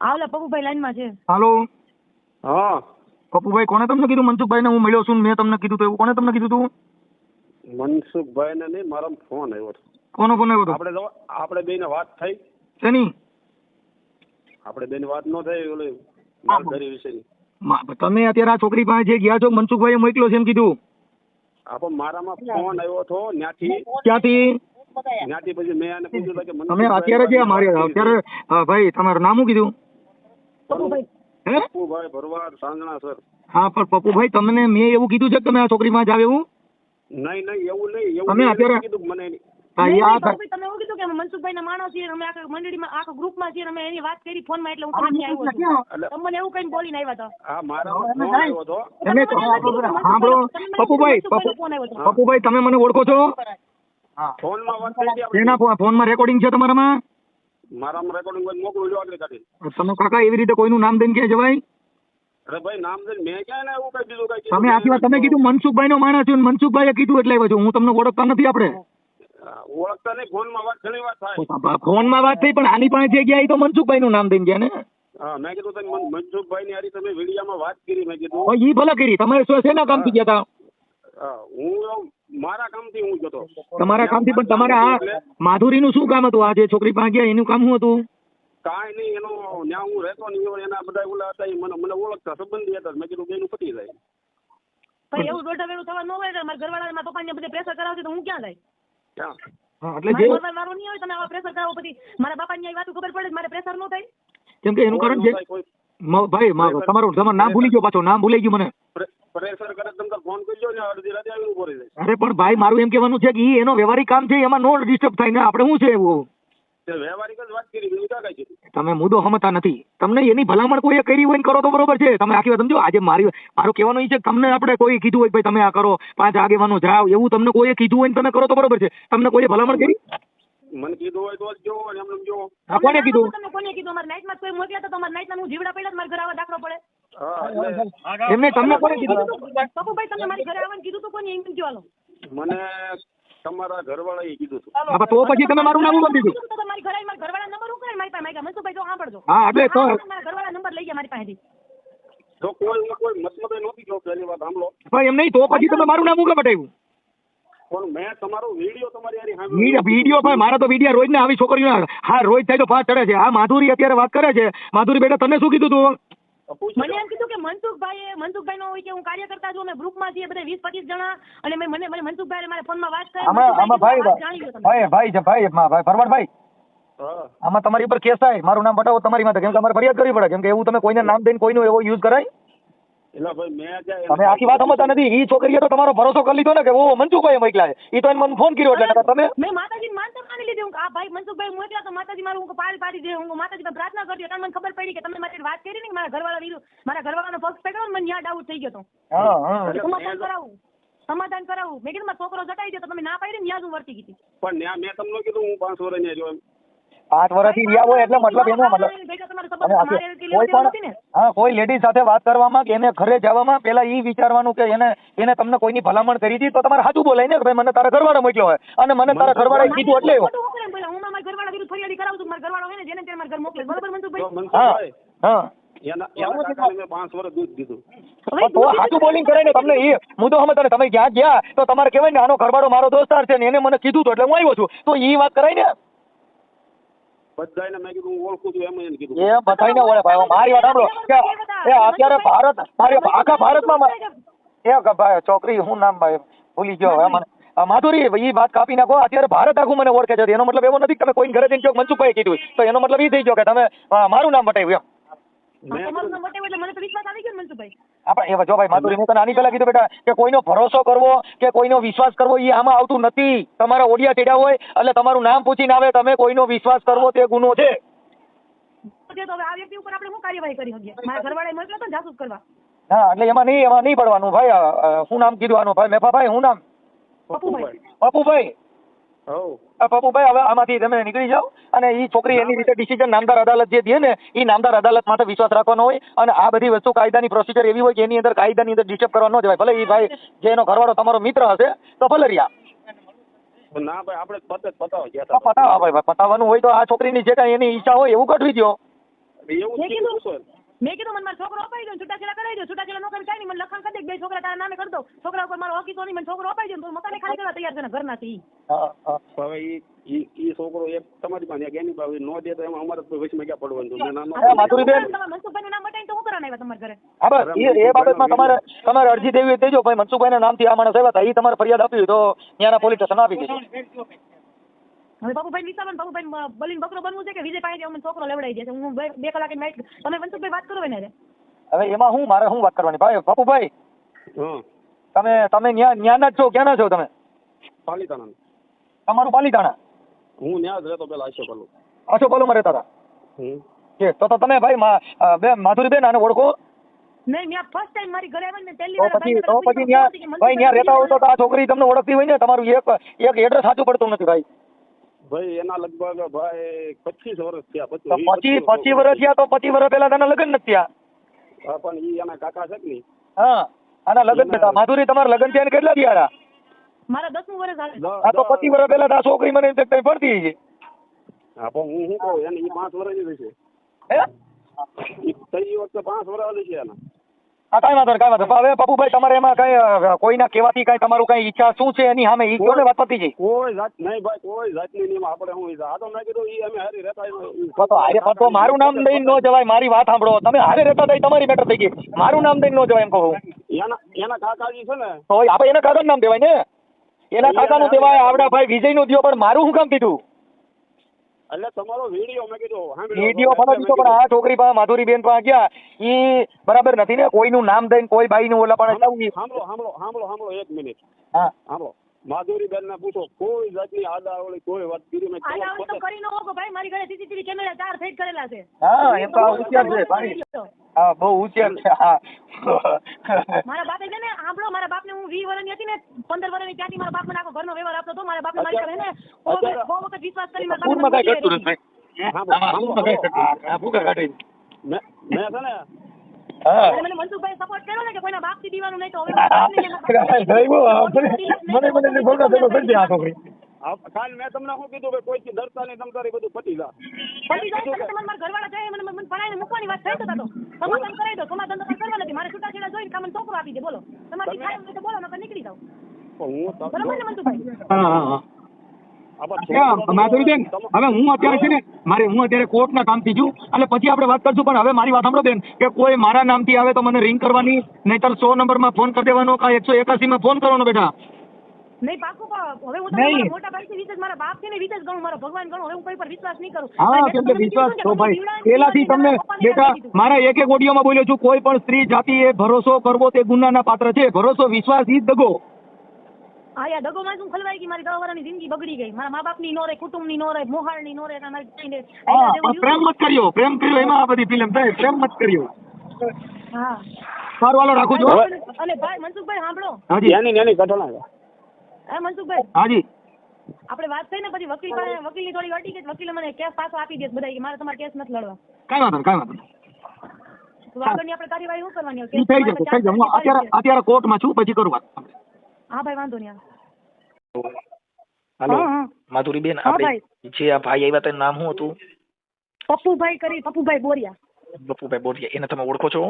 આ પપુભાઈ લાઈનમાં છે. હાલો. હા. પપુભાઈ કોને તમને કીધું? મનસુખભાઈ ને હું મળ્યો છું મેં તમને કીધું તો એવું કોને તમને કીધું તું? મનસુખભાઈ ને નહીં મારા ફોન આવ્યો હતો. કોનો ફોન આવ્યો હતો? આપણે આપણે બેને વાત થઈ. શેની? આપણે બેને વાત ન થઈ ઓલી માલધારી વિશેની. તમે અત્યારે આ છોકરી પાસે જે ગયા છો મનસુખભાઈ મોકલો છે એમ કીધું. આપો મારામાં ફોન આવ્યો હતો ત્યાંથી. ક્યાંથી? ત્યાંથી પછી મેં એને પૂછ્યું કે તમે અત્યારે જે મારે અત્યારે ભાઈ તમારું નામ શું કીધું? પપ્પુભાઈ પપ્પુભાઈ ભરવાડ સાંજણા સર હા પણ પપ્પુભાઈ તમને મેં એવું કીધું છે કે તમે આ છોકરી પાસે જાવ એવું નહીં નહીં એવું નહીં એવું તમે અત્યારે- કીધું મને પપ્પુભાઈ, તમે અમે અમે ફોન ફોન મને ઓળખો છો ફોનમાં વાત થઈ હતી આપણી. એના ફો- ફોનમાં રેકોર્ડિંગ છે તમારામાં મારામાં રેકોર્ડિંગ હોય મોકલું જો આગળ કાઢી તમે કાકા એવી રીતે કોઈનું નામ દઈને ક્યાં જવાય અરે ભાઈ નામ દઈને મેં ક્યાં ને એવું કઈ બીજું કઈ તમે આટલા તમે કીધું મનસુખભાઈ નો માણસ છું મનસુખભાઈએ કીધું એટલે આવ્યો છું. હું તમને ઓળખતા નથી આપણે. ઓળખતા નહીં ફોનમાં વાત ઘણી વાત થાય. ફોનમાં વાત થઈ પણ આની પાસે જે ગયા એ તો મનસુખભાઈ નું નામ દઈને ગયા ને. મેં કીધું તમે મનસુખભાઈ ની હારી તમે વિડીયામાં વાત કરી મેં કીધું. ઈ ભલે કરી. તમે શું શેના કામથી ગયા હતા હું મારા કામથી હું જતો. તમારા કામથી પણ તમારા આ માધુરીનું શું કામ હતું? આ જે છોકરી પાસે ગયા એનું કામ શું હતું? કાંઈ નહીં એનો ત્યાં હું રહેતો નહીં એના બધા ઓલા હતા મને મને ઓળખતા સંબંધી હતા મેં કીધું બેનું પતી જાય. ભાઈ એવું દોઢ વેળું થવા ન હોય મારા ઘરવાળા મારા પપ્પાને બધે પ્રેશર કરાવતી તો હું ક્યાં જાય? હા, એટલે જે મારું નહીં હોય તમે આવા પ્રેશર કરાવો પછી મારા બાપાની આવી વાતો ખબર પડે મારે પ્રેશર ન થાય? કેમ કે એનું કારણ છે ભાઈ તમારું તમારું નામ ભૂલી ગયો પાછો નામ ભૂલી ગયું મને પ્રે- પ્રેશર કરે તમે તાર ફોન કરજો ને અડધી રાતે આવીને ઊભો રહી જાય અરે પણ ભાઈ મારું એમ કહેવાનું છે કે ઈ એનો વ્યવહારિક કામ છે એમાં નો ડિસ્ટર્બ થાય. ને આપણે શું છે એવું? વ્યવહારિક જ વાત કરી બીજું ક્યાં કઈ કીધું તમે મુદ્દો સમજતા નથી. તમને એની ભલામણ કોઈએ કરી હોય ને કરો તો બરોબર છે. તમે આખી વાત સમજો આજે મારી મારું કહેવાનું એ છે કે તમને આપણે કોઈ કીધું હોય ભાઈ તમે આ કરો પાંચ આગેવાનો જાઓ એવું તમને કોઈએ કીધું હોય ને તમે કરો તો બરોબર છે. તમને કોઈએ ભલામણ કરી? મને કીધું હોય તો જ એમ જો કોને કીધું? કોને કીધું? અમારે નાઈટમાં કોઈ મોકલ્યા તો અમારે નાઈટમાં હું જીવડા પડ્યા તો મારા ઘર આવવા દાખલો પડે. એમને તમને કોને કીધું? પપ્પુભાઈ તમે મારી ઘરે આવવાનું કીધું તો કોને એમ કીધું હાલો મને તમારા ઘરવાળાએ કીધું હતું. હા, તો પછી તમે મારું નામ બોલી દીધું. તો તમારી ઘરે મારા ઘરવાળા નંબર ઉકેલ મારી પાસે. માંગ્યા મનસુભાઈ જો સાંભળજો હા, એટલે તો- મારા ઘરવાળા નંબર લઈ ગયા મારી પાસેથી. તો કોઈ કોઈ મતલબ નહોતી જો પહેલી વાત સાંભળો? પણ એમ નહીં તો પછી તમે મારું નામ ઉગા બટાવ્યું પણ મેં તમારો વીડિયો તમારી પણ મારા તો વીડિયો રોજ ને આવી છોકરીઓ હા રોજ થાય તો ફાટ ચડે છે. આ માધુરી અત્યારે વાત કરે છે. માધુરી બેટા તને શું કીધું તું? મને એમ કીધું કે મનસુખભાઈ મનસુખભાઈ નો હોય કે હું કાર્ય કરતા છું અમે ગ્રુપમાં છીએ બધા વીસ પચીસ જણા અને મેં મને મને મનસુખભાઈ મારા ફોનમાં વાત કરી આમાં આમાં ભાઈ ભાઈ ભાઈ ભાઈ માં ભાઈ ફરવડ ભાઈ હા. આમાં તમારી ઉપર કેસ થાય મારું નામ બતાવો તમારી માટે કેમ કે અમારે ફરિયાદ કરવી પડે કેમ કે એવું તમે કોઈને નામ દઈને કોઈનું એવો યુઝ કરાય? એટલે ભાઈ મેં જ્યાં તમે આખી વાત સમજતા નથી. ઈ છોકરીએ તો તમારો ભરોસો કરી લીધો ને કે ઓ મનસુખભાઈ મોકલા છે. ઈ તો એને મને ફોન કર્યો એટલે નકર તમે મેં માતાજી માનતા માની લીધી. હું આ ભાઈ મનસુખભાઈ મોકલ્યા તો માતાજી મારું હું પાડી પાડી દે. હું માતાજી પ્રાર્થના કરતી એટલે મને ખબર પડી કે તમે મારી વાત કરી ને કે મારા ઘરવાળા વીરુ મારા ઘરવાળાનો પક્ષ પકડ્યો ને મને ન્યા ડાઉટ થઈ ગયો તો હા હા. સમાધાન કરાવું. સમાધાન કરાવું. મેં કીધું મારો છોકરો જટાઈ દે તો તમે ના પાડી ને ન્યા જ હું વર્તી ગઈ પણ મેં તમને કીધું હું પાંચ વર્ષ ને એમ. પાંચ વર્ષથી રહ્યા હોય એટલે મતલબ એનો મતલબ કોઈ પણ હા કોઈ લેડીઝ સાથે વાત કરવામાં કે એને ઘરે જવામાં પેલા એ વિચારવાનું કે એને એને તમને કોઈની ભલામણ કરી હતી તો તમારે સાચું બોલાય ને કે ભાઈ મને તારા ઘરવાળા મોકલ્યો હોય. અને મને તારા ઘરવાળાએ કીધું એટલે હું મારા ઘરવાળા વિરુદ્ધ ફરિયાદી કરાવું છું મારા ઘરવાળો હોય ને જેને તેને મારા ઘર મોકલે બરોબર તો મનસુખભાઈ હા હા. એના એના કાકાને મેં પાંચ વર્ષ દૂધ દીધું. પણ તો સાચું બોલિંગ કરે તમને એ મુદ્દો સમજતા ને તમે ક્યાં ગયા તો તમારે કેવાય ને આનો ઘરવાળો મારો દોસ્તાર છે ને એને મને કીધું તો એટલે હું આવ્યો છું. તો એ વાત કરાય ને. બધાને મેં કીધું હું ઓળખું છું એમ એને કીધું. એ ભાઈ મારી વાત સાંભળો. કે એ અત્યારે ભારત મારી આખા ભારતમાં એ ભાઈ છોકરી હું નામ ભાઈ? ભૂલી ગયો હવે મને માધુરી એ વાત કાપી નાખો. અત્યારે ભારત આખું મને ઓળખે છે. એનો મતલબ એવો નથી તમે કોઈ ઘરે જઈને કહો મનસુખભાઈ કીધું તો એનો મતલબ એ થઈ ગયો કે તમે મારું નામ બતાવ્યું એમ. મેં તમારું નામ બતાવ્યું એટલે મને તો વિશ્વાસ આવી ગયો મનસુખભાઈ. આપણે એવા જો ભાઈ માધુરી મેં તને આની પહેલા કીધું બેટા કે કોઈનો ભરોસો કરવો કે કોઈનો વિશ્વાસ કરવો એ આમાં આવતું નથી. તમારા ઓડિયા ચડ્યા હોય એટલે તમારું નામ પૂછીને આવે તમે કોઈનો વિશ્વાસ કરવો તે ગુનો છે. તો હવે આ વ્યક્તિ ઉપર આપણે શું કાર્યવાહી કરી શકીએ? મારા ઘરવાળાએ મોકલ્યો તો ને જાસૂસ કરવા. હા એટલે એમાં નહીં એમાં નહીં પડવાનું ભાઈ શું નામ કીધું આનું? ભાઈ મેફાભાઈ શું નામ? પપ્પુભાઈ. પપ્પુભાઈ. આ હવે આમાંથી તમે નીકળી જાઓ અને એ છોકરી એની રીતે ડિસિઝન નામદાર અદાલત જે દે ને એ નામદાર અદાલત માટે વિશ્વાસ રાખવાનો હોય અને આ બધી વસ્તુ કાયદાની પ્રોસિજર એવી હોય કે એની અંદર કાયદાની અંદર ડિસ્ટર્બ કરવા ન જવાય. ભલે એ ભાઈ જે એનો ઘરવાળો તમારો મિત્ર હશે તો ભલે રહ્યા ના ભાઈ આપણે પતે જ ગયા તો ભાઈ પતાવવાનું હોય તો આ છોકરીની જે કાંઈ એની ઈચ્છા હોય એવું ગોઠવી દો એવું મેં કીધું મને મારો છોકરો અપાઈ દો છૂટાછેડા કરાવી દો છૂટાછેડા નો કરી કાઈ નહીં મને લખાણ કરી દે બે છોકરા તારા નામે કરી દો છોકરા ઉપર મારો હકીકો નહીં મને છોકરો અપાઈ દો તો મકાને ખાલી કરવા તૈયાર છે ઘરના થી હા હા. હવે ઈ ઈ છોકરો એક તમારી પાસે એક એની પાસે નો દે તો એમાં અમારે તો વચમાં ક્યાં પડવાનું હતું મેં નાનો માધુરીબેન. તમારા મનસુખભાઈનું નામ બતાવીને તો હું કરાવવાના આવ્યા તમારા ઘરે? હા બસ. એ એ બાબતમાં તમારે તમારે અરજી દેવી દેજો ભાઈ મનસુખભાઈના નામથી આ માણસ આવ્યા હતા એ તમારે ફરિયાદ આપી તો ત્યાંના પોલીસ સ્ટેશન આપી દેજો. હવે બાબુભાઈ વિચારો ને બાબુભાઈ બલીન બકરો બનવું છે કે વિજય પાસે અમને છોકરો લેવડાવી જશે હું બે કલાક નાઈટ તમે મનસુખભાઈ વાત કરો ને હવે એમાં હું મારે શું વાત કરવાની? ભાઈ પપ્પુભાઈ તમે તમે ન્યા ન્યાના જ છો ક્યાંના છો તમે? પાલીતાણા તમારું પાલીતાણા? હું ન્યા જ રહેતો પેલા આશો પેલો આશો કોલોમાં રહેતા હતા? કે તો તો તમે ભાઈ બે માધુરી બેન માધુરીબેન આને ઓળખો? નહીં મેં ફર્સ્ટ ટાઈમ મારી ઘરે આવી ને પહેલી વાર પછી ભાઈ તો પછી ન્યા ભાઈ ન્યા રહેતા હોય તો તો આ છોકરી તમને ઓળખતી હોય ને તમારું એક એક એડ્રેસ સાચું પડતું નથી ભાઈ. ભાઈ એના લગભગ ભાઈ પચીસ વર્ષ થયા પચીસ પચીસ પચી પચી વર્ષ થયા તો પચી વર્ષ પહેલા તેના લગ્ન નથી થયા. પણ ઈ એના કાકા છે ને હા આના લગ્ન થતા માધુરી તમારા લગ્ન થયા કેટલા થયા હતા? મારા દસમું વર્ષ હા તો પચીસ પચી વર્ષ પહેલા તા આ છોકરી મને કઈ પડતી છે હા પણ હું શું કહું એને ઈ પાંચ વર્ષની રહેશે હે? ઈ ત્રીજી વખતે પાંચ વર્ષ છે એના. હા કાંઈ વાંધો કાંઈ વાંધો હવે પપુભાઈ તમારે એમાં કઈ કોઈ કોઈના કહેવાથી કઈ તમારું કઈ ઈચ્છા શું છે એની સામે? ઈ ને વાત પતી જઈ કોઈ જાત નહીં ભાઈ કોઈ જાત નહીં આપણે હું આ તો મેં કીધું ઈ અમે હારી રહેતા તો હારે પણ મારું નામ દઈને ન જવાય મારી વાત સાંભળો. તમે હારે રહેતા હતા તમારી મેટર થઈ ગઈ. મારું નામ દઈને ન જવાય એમ કહું એના એના કાકાજી છે ને? તો આપણે એના કાકાનું નામ દેવાય ને? એના કાકાનું દેવાય આવડા ભાઈ વિજયનું દિયો પણ મારું શું કામ કીધું? એટલે તમારો વીડિયો મેં કીધું. વીડિયો ફોટો દીધો પણ આ છોકરી પાસે માધુરી બેન પાસે ગયા. ઈ બરાબર નથી ને? કોઈનું નામ દઈને કોઈ ભાઈ નું ઓલા પણ સાંભળો સાંભળો સાંભળો સાંભળો એક મિનિટ. હા. સાંભળો માધુરી બેન ને પૂછો કોઈ જાતની આડાવળી કોઈ વાત કરી મેં તો કરી ન હોકો ભાઈ. મારી ઘરે સીસીટીવી કેમેરા ચાર ફેટ કરેલા છે. હા એમ તો હોશિયાર છે ભાઈ. હા બહુ હોશિયાર છે હા મારા બાપે છે ને સાંભળો મારા બાપને હું વી વર્ષની હતી ને પંદર વર્ષની ત્યાંથી મારા બાપ મને આખો ઘરનો વ્યવહાર આપતો હતો મારા બાપને મારી પર હે ને બહુ વખત- વિશ્વાસ કરી મારા બાપને કાંઈ ઘટતું નથી આમાં પૂરમાં કાંઈ નથી. આ ભૂકા કાઢે. મેં મેં છે ને હા મને મનસુખભાઈ સપોર્ટ કર્યો ને કે કોઈના બાપથી દીવાનું નહીં તો હવે હા, મને મને કરી દે આ છોકરી કાલ મેં તમને શું કીધું કે કોઈથી ડરતા નહીં તમ તારી બધું પતી જા. પતી જાય પછી તમારા મારા ઘરવાળા જાય મને મને ભણાવીને મૂકવાની વાત થઈ તો તો સમાધાન કરાવી દો સમાધાન તો કરવા નથી. મારે છૂટાછેડા જોઈને કામને છોકરો આપી દે બોલો. તમારી ખાય હોય તો બોલો નકર નીકળી જાવ હું તમ- ને હા હા હવે હું અત્યારે છે ને મારે હું અત્યારે કોર્ટ ના કામથી છું એટલે પછી આપણે વાત કરશું પણ હવે મારી વાત સાંભળો બેન કે કોઈ મારા નામથી આવે તો મને રિંગ કરવાની નહીતર સો નંબરમાં ફોન કરી દેવાનો કા એકસો એકાસીમાં ફોન કરવાનો બેટા. નહીં પાકું પણ હવે હું. તમારા મોટા ભાઈથી વિશેષ મારા બાપ છે ને વિશેષ ગણું મારા ભગવાન ગણું હવે હું કોઈ પર વિશ્વાસ નહીં કરું. હા કેમ કે વિશ્વાસ તો ભાઈ. પેલાથી તમને બેટા મારા એક એક ઓડિયોમાં બોલ્યો છું કોઈ પણ સ્ત્રી જાતિએ ભરોસો કરવો તે ગુનાના પાત્ર છે. ભરોસો વિશ્વાસ ઈ જ દગો. હા યાર દગોમાં શું ખલવાઈ ગઈ? મારી દવાવાળાની જિંદગી બગડી ગઈ. મારા મા બાપની નો રહે કુટુંબની નો રહે મોહાળની નો રહે એટલે મારી પ્રેમ મત કર્યો પ્રેમ કર્યો એમાં આ બધી ફિલ્મ થાય. પ્રેમ મત કર્યો. હા. સારું હાલો રાખું છું અને ભાઈ મનસુખભાઈ સાંભળો. હાજી. નાની નાની ઘટના છે. હે મનસુખભાઈ. હાજી. આપણે વાત થઈ ને પછી વકીલ પાસે વકીલની થોડી અટી ગઈ વકીલે મને કેસ પાછો આપી દે બધા મારે તમારે કેસ નથી લડવા. કઈ વાંધો કઈ વાંધો આગળની આપણે કાર્યવાહી શું કરવાની હોય? થઈ જશે થઈ જશે. હું અત્યારે અત્યારે કોર્ટમાં છું પછી કરું વાત હા ભાઈ વાંધો નહીં હાલો માધુરી હા, આપણે જે આ ભાઈ આવ્યા તેનું નામ શું હતું? પપ્પુભાઈ કરી પપ્પુભાઈ બોરિયા. બપુભાઈ બોરિયા એને તમે ઓળખો છો?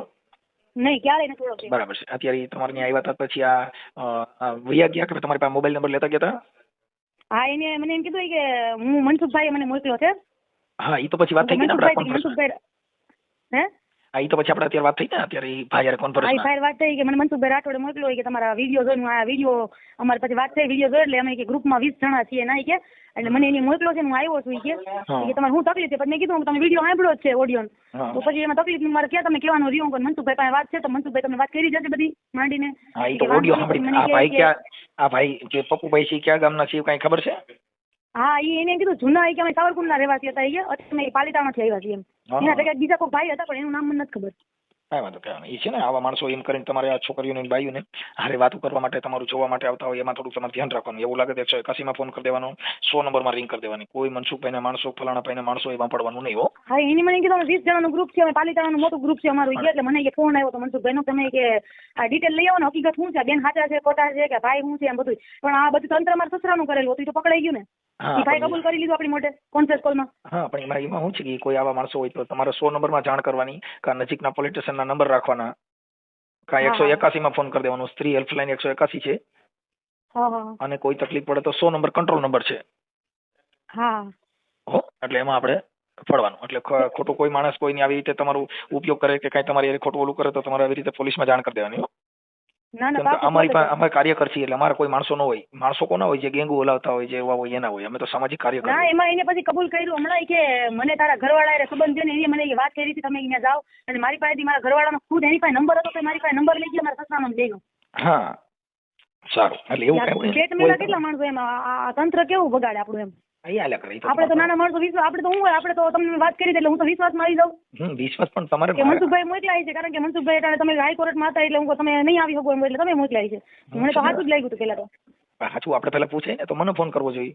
નહીં ક્યારેય નથી ઓળખી બરાબર છે. અત્યારે તમારે ત્યાં આવ્યા હતા પછી આ વૈયા ગયા કે તમારી પાસે મોબાઈલ નંબર લેતા ગયા હતા? હા એને મને એમ કીધું કે હું મનસુખભાઈએ મને મોકલ્યો છે. હા એ તો પછી વાત થઈ ગઈ ને આપણે મનસુખભાઈ હે? હા એ તો પછી આપણે અત્યારે વાત થઈ ને અત્યારે ભાઈ કોન્ફરન્સ ભાઈ વાત થઈ કે મને મનસુખભાઈ રાઠોડે મોકલ્યો કે તમારા વીડિયો જોઈને આ વીડિયો અમારી પછી વાત થઈ વીડિયો જોઈ એટલે અમે કે ગ્રુપમાં વીસ જણા છીએ ના કે. એટલે મને એને મોકલ્યો છે હું આવ્યો છું કે. કે તમારે શું તકલીફ છે? પછી મેં કીધું તમે વીડિયો સાંભળો જ છે ઓડિયો તો પછી એમાં તકલીફ મારે ક્યાં તમે કહેવાનું રહ્યું? પણ મનસુખભાઈ પાસે વાત છે તો મનસુખભાઈ તમને વાત કરી જશે બધી માંડીને. હા એ તો ઓડિયો સાંભળી. આ ભાઈ ક્યાં આ ભાઈ જે પપ્પુભાઈ છે ક્યાં ગામના છે કાંઈ ખબર છે? હા એને કીધું જૂના ઈ કે અમે સાવરકુંડના રહેવાસી હતા ઈ અત્યારે અમે આવ્યા છીએ એમ. હા. એના ભેગા બીજા કોઈ ભાઈ હતા પણ એનું નામ મને નથી ખબર. કાંઈ વાંધો કાંઈ એ છે ને આવા માણસો એમ કરીને તમારે આ છોકરીઓને ને બાઈઓને હારે વાતો કરવા માટે તમારું જોવા માટે આવતા હોય એમાં થોડુંક તમારે ધ્યાન રાખવાનું. એવું લાગે તો એકસો એકાસીમાં ફોન કરી દેવાનો સો નંબરમાં રિંગ કરી દેવાની. કોઈ મનસુખભાઈના માણસો ફલાણા ભાઈના માણસો એમાં પડવાનું નહીં હો. હા એની મને કીધું વીસ જણાનું ગ્રુપ છે અમે પાલીતાણાનું મોટું ગ્રુપ છે અમારું. એટલે મને કે ફોન આવ્યો તો મનસુખભાઈનો તમે કે આ ડિટેલ લઈ આવો ને હકીકત શું છે? બેન હાચા છે ખોટા છે કે ભાઈ શું છે એમ બધું પણ આ બધું તંત્ર મારા સસરાનું કરેલું હતું તો પકડાઈ ગયું ને. હા, ભાઈ કબૂલ કરી લીધું આપણી મોઢે કોન્ફરન્સ કોલમાં? હા પણ એમાં એમાં શું છે કે કોઈ આવા માણસો હોય તો તમારે સો નંબરમાં જાણ કરવાની કા નજીકના પોલીસ સ્ટેશનના નંબર રાખવાના કાં એકસો. એકાસીમાં ફોન કરી દેવાનો સ્ત્રી હેલ્પલાઇન એકસો એકાસી છે. અને કોઈ તકલીફ પડે તો સો નંબર કંટ્રોલ નંબર છે. હા. હો એટલે એમાં આપણે પડવાનું એટલે ખોટું કોઈ માણસ કોઈની આવી રીતે તમારું ઉપયોગ કરે કે કાંઈ તમારી ખોટું ઓલું કરે તો તમારે આવી રીતે પોલીસમાં જાણ કરી દેવાની હો. અમારી અમારે કાર્યકર છીએ એટલે અમારે કોઈ માણસો ન હોય. માણસો કોના હોય? જે ગેંગુ ઓલાવતા હોય જે એવા હોય એના હોય. અમે તો સામાજિક કાર્યકર. ના એમાં એને પછી કબૂલ કર્યું હમણાં કે મને તારા ઘરવાળા એ સંબંધ છે ને એને મને વાત કરી હતી તમે અહીંયા જાઓ. અને મારી પાસેથી મારા ઘરવાળાનો ખુદ એની પાસે નંબર હતો તો મારી પાસે નંબર લઈ ગયો મારા સસરાનો લઈ ગયો. હા. સારું. એટલે એવું કેટલા માણસો એમાં? આ તંત્ર કેવું બગાડે આપણું એમ? આપણે તો નાના માણસો વિશ્વાસ આપણે તો હું હોય? આપણે તો તમને વાત કરી એટલે હું તો વિશ્વાસમાં આવી જાઉં. હમ, વિશ્વાસ પણ તમારે કે મનસુખભાઈ મોકલાય છે કારણ કે મનસુખભાઈ એટલે તમે હાઈકોર્ટમાં હતા એટલે હું તમે નહીં આવી શકો એમ એટલે તમે મોકલાય છે. મને તો સાચું જ લાગ્યું હતું પેલા તો. સાચું આપણે પેલા પૂછે ને તો મને ફોન કરવો જોઈએ.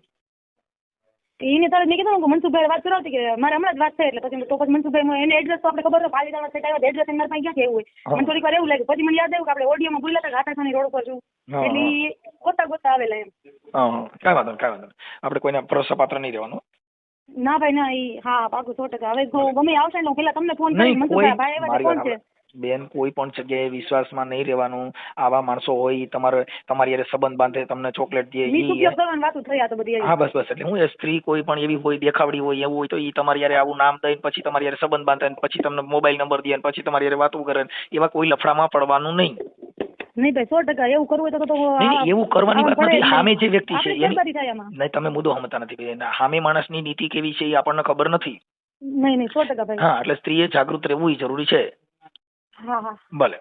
એને તારે મેં કીધું મનસુખભાઈ વાત કરાવતી કે મારે હમણાં જ વાત થઈ એટલે પછી તો પછી મનસુખભાઈ એને એડ્રેસ તો આપણે ખબર તો પાલિતાણા સેટ આવ્યા એડ્રેસ એમના પાસે ક્યાં એવું હોય? મને થોડીક વાર એવું લાગ્યું. પછી મને યાદ આવ્યું કે આપણે ઓડિયોમાં ભૂલ્યા હતા ઘાટાસાની રોડ પર છું. એટલે ગોતા ગોતા આવેલા એમ. કાંઈ વાંધો કાંઈ વાંધો આપણે કોઈને ભરોસાપાત્ર નહીં રહેવાનું. ના ભાઈ ના ઈ હા પાકું સો ટકા. હવે ગમે આવશે ને હું પેલા તમને ફોન કરી મનસુભાઈ મનસુખભાઈ ભાઈ એવા ફોન છે. બેન કોઈ પણ જગ્યાએ વિશ્વાસમાં નહીં રહેવાનું આવા માણસો હોય તમારે તમારી યારે સંબંધ બાંધે તમને ચોકલેટ દે હા બસ બસ એટલે હું સ્ત્રી કોઈ પણ એવી હોય દેખાવડી હોય એવું હોય તો એ તમારી યારે આવું નામ દઈને પછી તમારી યારે સંબંધ બાંધે પછી તમને મોબાઈલ નંબર દે પછી તમારી યારે વાતો કરે એવા કોઈ લફડામાં પડવાનું નહીં. નહીં ભાઈ સો ટકા એવું કરવું તો તો નહીં, નહીં, એવું કરવાની વાત નથી. સામે જે વ્યક્તિ છે નહીં તમે મુદ્દો સમજતા નથી સામે માણસની નીતિ કેવી છે એ આપણને ખબર નથી. નહીં નહીં સો ટકા ભાઈ. હા એટલે સ્ત્રીએ જાગૃત રહેવું જરૂરી છે. હા હા ભલે